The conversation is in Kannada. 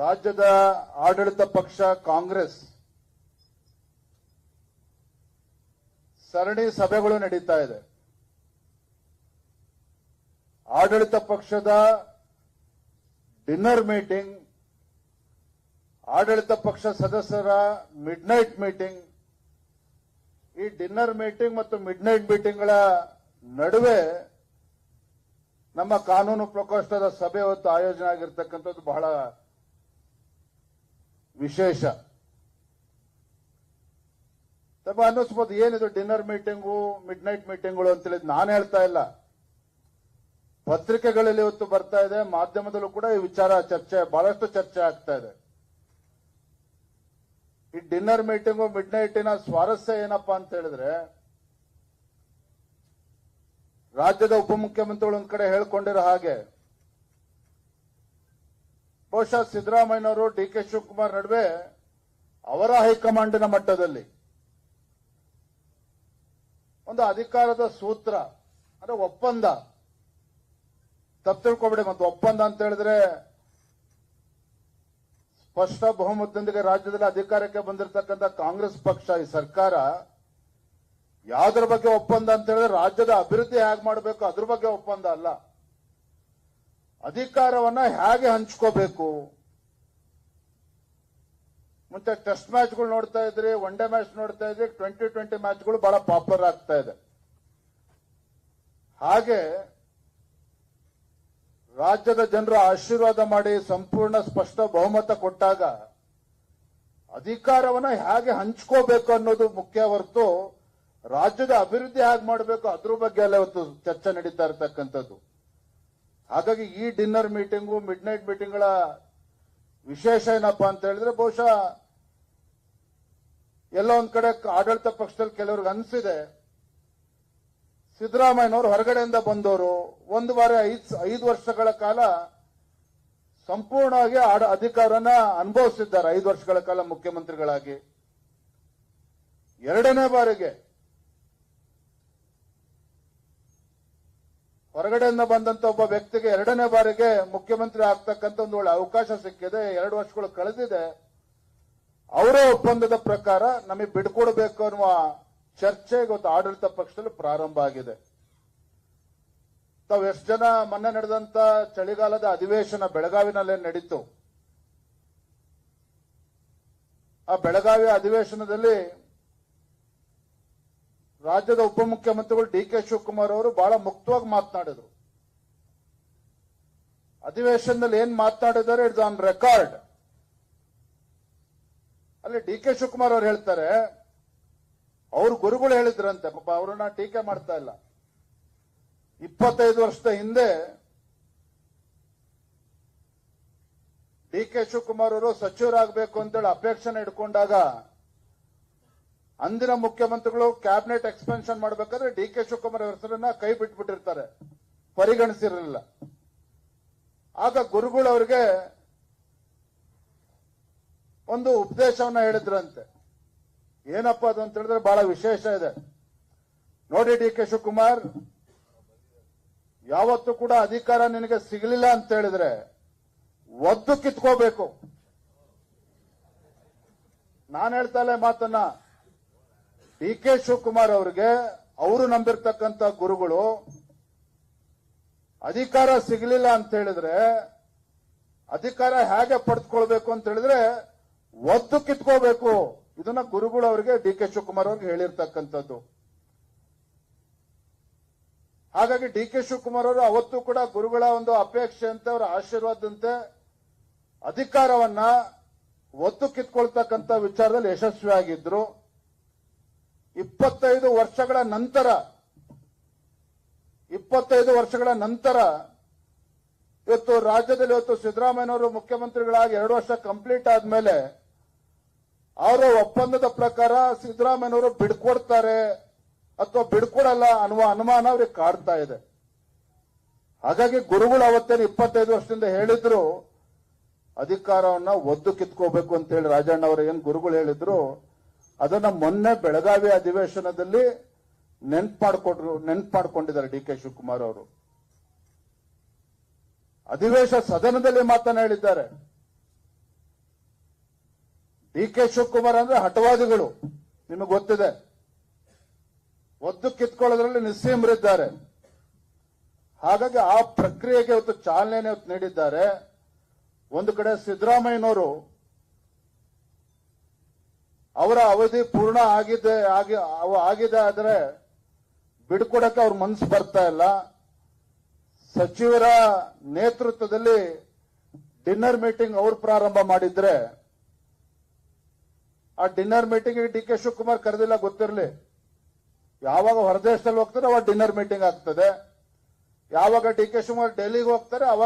ರಾಜ್ಯದ ಆಡಳಿತ ಪಕ್ಷ ಕಾಂಗ್ರೆಸ್ ಸರಣಿ ಸಭೆಗಳು ನಡೀತಾ ಇದೆ. ಆಡಳಿತ ಪಕ್ಷದ ಡಿನ್ನರ್ ಮೀಟಿಂಗ್, ಆಡಳಿತ ಪಕ್ಷ ಸದಸ್ಯರ ಮಿಡ್ ನೈಟ್ ಮೀಟಿಂಗ್, ಈ ಡಿನ್ನರ್ ಮೀಟಿಂಗ್ ಮತ್ತು ಮಿಡ್ ನೈಟ್ ಮೀಟಿಂಗ್ಗಳ ನಡುವೆ ನಮ್ಮ ಕಾನೂನು ಪ್ರಕೋಷ್ಠದ ಸಭೆ ಹೊತ್ತು ಆಯೋಜನೆ ಆಗಿರ್ತಕ್ಕಂಥದ್ದು ಬಹಳ ವಿಶೇಷ. ತಪ್ಪ ಅನ್ನಿಸ್ಬೋದು, ಏನಿದು ಡಿನ್ನರ್ ಮೀಟಿಂಗು ಮಿಡ್ ನೈಟ್ ಮೀಟಿಂಗ್ಗಳು ಹೇಳಿದ್ ನಾನು ಹೇಳ್ತಾ ಇಲ್ಲ. ಪತ್ರಿಕೆಗಳಲ್ಲಿ ಇವತ್ತು ಬರ್ತಾ ಇದೆ, ಮಾಧ್ಯಮದಲ್ಲೂ ಕೂಡ ಈ ವಿಚಾರ ಚರ್ಚೆ, ಬಹಳಷ್ಟು ಚರ್ಚೆ ಆಗ್ತಾ ಇದೆ. ಈ ಡಿನ್ನರ್ ಮೀಟಿಂಗು ಮಿಡ್ ನೈಟಿನ ಸ್ವಾರಸ್ಯ ಏನಪ್ಪಾ ಅಂತ ಹೇಳಿದ್ರೆ, ರಾಜ್ಯದ ಉಪಮುಖ್ಯಮಂತ್ರಿಗಳು ಒಂದ್ ಕಡೆ ಹೇಳ್ಕೊಂಡಿರೋ ಹಾಗೆ ಬಹುಶಃ ಸಿದ್ದರಾಮಯ್ಯನವರು ಡಿ ಕೆ ಶಿವಕುಮಾರ್ ನಡುವೆ ಅವರ ಹೈಕಮಾಂಡಿನ ಮಟ್ಟದಲ್ಲಿ ಒಂದು ಅಧಿಕಾರದ ಸೂತ್ರ, ಅಂದ್ರೆ ಒಪ್ಪಂದ ತಪ್ಪು ತಿಳ್ಕೊಬೇಡಿ ಮತ್ತು ಒಪ್ಪಂದ ಅಂತ ಹೇಳಿದ್ರೆ ಸ್ಪಷ್ಟ ಬಹುಮತದೊಂದಿಗೆ ರಾಜ್ಯದಲ್ಲಿ ಅಧಿಕಾರಕ್ಕೆ ಬಂದಿರತಕ್ಕಂಥ ಕಾಂಗ್ರೆಸ್ ಪಕ್ಷ, ಈ ಸರ್ಕಾರ ಯಾವ್ದ್ರ ಬಗ್ಗೆ ಒಪ್ಪಂದ ಅಂತ ಹೇಳಿದ್ರೆ ರಾಜ್ಯದ ಅಭಿವೃದ್ಧಿ ಹೇಗೆ ಮಾಡಬೇಕು ಅದ್ರ ಬಗ್ಗೆ ಒಪ್ಪಂದ ಅಲ್ಲ. ಅಧಿಕಾರವನ್ನ ಹೇಗೆ ಹಂಚ್ಕೋಬೇಕು? ಮುಂಚೆ ಟೆಸ್ಟ್ ಮ್ಯಾಚ್ಗಳು ನೋಡ್ತಾ ಇದ್ರಿ ಒನ್ ಡೇ ಮ್ಯಾಚ್ ನೋಡ್ತಾ ಇದ್ರಿ ಟ್ವೆಂಟಿ ಟ್ವೆಂಟಿ ಮ್ಯಾಚ್ಗಳು ಬಹಳ ಪಾಪ್ಯುಲರ್ ಆಗ್ತಾ ಇದೆ. ಹಾಗೆ ರಾಜ್ಯದ ಜನರು ಆಶೀರ್ವಾದ ಮಾಡಿ ಸಂಪೂರ್ಣ ಸ್ಪಷ್ಟ ಬಹುಮತ ಕೊಟ್ಟಾಗ ಅಧಿಕಾರವನ್ನ ಹೇಗೆ ಹಂಚ್ಕೋಬೇಕು ಅನ್ನೋದು ಮುಖ್ಯ ಹೊರತು ರಾಜ್ಯದ ಅಭಿವೃದ್ಧಿ ಹೇಗೆ ಮಾಡಬೇಕು ಅದ್ರ ಬಗ್ಗೆ ಎಲ್ಲ ಇವತ್ತು ಚರ್ಚೆ ನಡೀತಾ ಇರತಕ್ಕಂಥದ್ದು. ಹಾಗಾಗಿ ಈ ಡಿನ್ನರ್ ಮೀಟಿಂಗು ಮಿಡ್ ನೈಟ್ ಮೀಟಿಂಗ್ಗಳ ವಿಶೇಷ ಏನಪ್ಪ ಅಂತ ಹೇಳಿದ್ರೆ ಬಹುಶಃ ಎಲ್ಲ ಒಂದ್ ಕಡೆ ಆಡಳಿತ ಪಕ್ಷದಲ್ಲಿ ಕೆಲವ್ರಿಗೆ ಅನ್ಸಿದೆ. ಸಿದ್ದರಾಮಯ್ಯನವರು ಹೊರಗಡೆಯಿಂದ ಬಂದವರು. ಒಂದು ವಾರ ಐದ್, ಐದು ವರ್ಷಗಳ ಕಾಲ ಸಂಪೂರ್ಣವಾಗಿ ಆಡ ಅಧಿಕಾರನ ಅನುಭವಿಸಿದ್ದಾರೆ, ಐದು ವರ್ಷಗಳ ಕಾಲ ಮುಖ್ಯಮಂತ್ರಿಗಳಾಗಿ. ಎರಡನೇ ಬಾರಿಗೆ ಹೊರಗಡೆಯಿಂದ ಬಂದಂತ ಒಬ್ಬ ವ್ಯಕ್ತಿಗೆ ಎರಡನೇ ಬಾರಿಗೆ ಮುಖ್ಯಮಂತ್ರಿ ಆಗ್ತಕ್ಕಂಥ ಒಂದು ಒಳ್ಳೆ ಅವಕಾಶ ಸಿಕ್ಕಿದೆ. ಎರಡು ವರ್ಷಗಳು ಕಳೆದಿದೆ. ಅವರ ಒಪ್ಪಂದದ ಪ್ರಕಾರ ನಮಗೆ ಬಿಡ್ಕೊಡ್ಬೇಕು ಅನ್ನುವ ಚರ್ಚೆ ಇವತ್ತು ಆಡಳಿತ ಪಕ್ಷದಲ್ಲಿ ಪ್ರಾರಂಭ ಆಗಿದೆ. ತಾವು ಎಷ್ಟು ಜನ ಮೊನ್ನೆ ನಡೆದಂತ ಚಳಿಗಾಲದ ಅಧಿವೇಶನ ಬೆಳಗಾವಿನಲ್ಲೇ ನಡೀತು. ಆ ಬೆಳಗಾವಿ ಅಧಿವೇಶನದಲ್ಲಿ ರಾಜ್ಯದ ಉಪಮುಖ್ಯಮಂತ್ರಿಗಳು ಡಿ ಕೆ ಶಿವಕುಮಾರ್ ಅವರು ಬಹಳ ಮುಕ್ತವಾಗಿ ಮಾತನಾಡಿದ್ರು. ಅಧಿವೇಶನದಲ್ಲಿ ಏನ್ ಮಾತನಾಡಿದ್ದಾರೆ, ಇಟ್ಸ್ ಆನ್ ರೆಕಾರ್ಡ್. ಅಲ್ಲಿ ಡಿ ಕೆ ಶಿವಕುಮಾರ್ ಅವರು ಹೇಳ್ತಾರೆ, ಅವ್ರ ಗುರುಗಳು ಹೇಳಿದ್ರಂತೆ, ಪಾಪ ಅವ್ರನ್ನ ಟೀಕೆ ಮಾಡ್ತಾ ಇಲ್ಲ. ಇಪ್ಪತ್ತೈದು ವರ್ಷದ ಹಿಂದೆ ಡಿ ಕೆ ಶಿವಕುಮಾರ್ ಅವರು ಸಚಿವರಾಗಬೇಕು ಅಂತೇಳಿ ಅಪೇಕ್ಷೆನ ಇಟ್ಕೊಂಡಾಗ ಅಂದಿನ ಮುಖ್ಯಮಂತ್ರಿಗಳು ಕ್ಯಾಬಿನೆಟ್ ಎಕ್ಸ್ಪೆನ್ಷನ್ ಮಾಡಬೇಕಾದ್ರೆ ಡಿ ಕೆ ಶಿವಕುಮಾರ್ ಹೆಸರನ್ನ ಕೈ ಬಿಟ್ಬಿಟ್ಟಿರ್ತಾರೆ. ಪರಿಗಣಿಸಿರಲಿಲ್ಲ. ಆಗ ಗುರುಗಳು ಅವರಿಗೆ ಒಂದು ಉಪದೇಶವನ್ನ ಹೇಳಿದ್ರಂತೆ. ಏನಪ್ಪ ಅದು ಅಂತ ಹೇಳಿದ್ರೆ ಬಹಳ ವಿಶೇಷ ಇದೆ. ನೋಡಿ ಡಿ ಕೆ ಶಿವಕುಮಾರ್, ಯಾವತ್ತೂ ಕೂಡ ಅಧಿಕಾರ ನಿನಗೆ ಸಿಗಲಿಲ್ಲ ಅಂತ ಹೇಳಿದ್ರೆ ಒದ್ದು ಕಿತ್ಕೋಬೇಕು. ನಾನು ಹೇಳ್ತಾ ಇಲ್ಲ ಮಾತನ್ನ ಡಿ ಕೆ ಶಿವಕುಮಾರ್ ಅವರಿಗೆ ಅವರು ನಂಬಿರ್ತಕ್ಕಂಥ ಗುರುಗಳು ಅಧಿಕಾರ ಸಿಗಲಿಲ್ಲ ಅಂತ ಹೇಳಿದ್ರೆ, ಅಧಿಕಾರ ಹೇಗೆ ಪಡೆದುಕೊಳ್ಬೇಕು ಅಂತ ಹೇಳಿದ್ರೆ ಒದ್ದು ಕಿತ್ಕೋಬೇಕು. ಇದನ್ನ ಗುರುಗಳು ಅವರಿಗೆ ಡಿ ಕೆ ಶಿವಕುಮಾರ್ ಅವ್ರಿಗೆ ಹೇಳಿರ್ತಕ್ಕಂಥದ್ದು. ಹಾಗಾಗಿ ಡಿ ಕೆ ಶಿವಕುಮಾರ್ ಅವರು ಅವತ್ತು ಕೂಡ ಗುರುಗಳ ಒಂದು ಅಪೇಕ್ಷೆ ಅಂತ, ಅವರ ಆಶೀರ್ವಾದಂತೆ ಅಧಿಕಾರವನ್ನ ಒತ್ತು ಕಿತ್ಕೊಳ್ತಕ್ಕಂಥ ವಿಚಾರದಲ್ಲಿ ಯಶಸ್ವಿಯಾಗಿದ್ರು. ಇಪ್ಪತ್ತೈದು ವರ್ಷಗಳ ನಂತರ, ಇಪ್ಪತ್ತೈದು ವರ್ಷಗಳ ನಂತರ, ಇವತ್ತು ರಾಜ್ಯದಲ್ಲಿ ಇವತ್ತು ಸಿದ್ದರಾಮಯ್ಯನವರು ಮುಖ್ಯಮಂತ್ರಿಗಳಾಗಿ ಎರಡು ವರ್ಷ ಕಂಪ್ಲೀಟ್ ಆದ್ಮೇಲೆ, ಅವರ ಒಪ್ಪಂದದ ಪ್ರಕಾರ ಸಿದ್ದರಾಮಯ್ಯನವರು ಬಿಡ್ಕೊಡ್ತಾರೆ ಅಥವಾ ಬಿಡ್ಕೊಡಲ್ಲ ಅನ್ನುವ ಅನುಮಾನ ಅವ್ರಿಗೆ ಕಾಡ್ತಾ ಇದೆ. ಹಾಗಾಗಿ ಗುರುಗಳು ಅವತ್ತೇನು ಇಪ್ಪತ್ತೈದು ವರ್ಷದಿಂದ ಹೇಳಿದ್ರು, ಅಧಿಕಾರವನ್ನ ಒದ್ದು ಕಿತ್ಕೋಬೇಕು ಅಂತ ಹೇಳಿ ರಾಜಣ್ಣ ಅವರು ಏನ್ ಗುರುಗಳು ಹೇಳಿದ್ರು ಅದನ್ನ ಮೊನ್ನೆ ಬೆಳಗಾವಿ ಅಧಿವೇಶನದಲ್ಲಿ ನೆನ್ಪು ನೆನ್ಪಾಡ್ಕೊಂಡಿದ್ದಾರೆ ಡಿ ಕೆ ಶಿವಕುಮಾರ್ ಅವರು. ಅಧಿವೇಶ ಸದನದಲ್ಲಿ ಮಾತನ್ನ ಹೇಳಿದ್ದಾರೆ. ಡಿ ಕೆ ಶಿವಕುಮಾರ್ ಅಂದ್ರೆ ಹಠವಾದಿಗಳು, ನಿಮಗೆ ಗೊತ್ತಿದೆ. ಒದ್ದು ಕಿತ್ಕೊಳ್ಳೋದ್ರಲ್ಲಿ ನಿಸ್ಸೀಮರಿದ್ದಾರೆ. ಹಾಗಾಗಿ ಆ ಪ್ರಕ್ರಿಯೆಗೆ ಇವತ್ತು ಚಾಲನೆ ನೀಡಿದ್ದಾರೆ. ಒಂದು ಕಡೆ ಸಿದ್ದರಾಮಯ್ಯನವರು ಅವರ ಅವಧಿ ಪೂರ್ಣ ಆಗಿದೆ ಆಗಿದೆ ಆದರೆ ಬಿಡ್ಕೊಡಕ್ಕೆ ಅವ್ರ ಮನಸ್ಸು ಬರ್ತಾ ಇಲ್ಲ. ಸಚಿವರ ನೇತೃತ್ವದಲ್ಲಿ ಡಿನ್ನರ್ ಮೀಟಿಂಗ್ ಅವರು ಪ್ರಾರಂಭ ಮಾಡಿದ್ರೆ, ಆ dinner meeting D K Shivakumar ಕರೆದಿಲ್ಲ ಗೊತ್ತಿರಲಿ. ಯಾವಾಗ ಹೊರದೇಶದಲ್ಲಿ ಹೋಗ್ತಾರೆ ಅವಾಗ ಡಿನ್ನರ್ ಮೀಟಿಂಗ್ ಆಗ್ತದೆ. ಯಾವಾಗ ಡಿ ಕೆ ಶಿವಕುಮಾರ್ ಡೆಲ್ಲಿಗೆ ಹೋಗ್ತಾರೆ ಅವಾಗ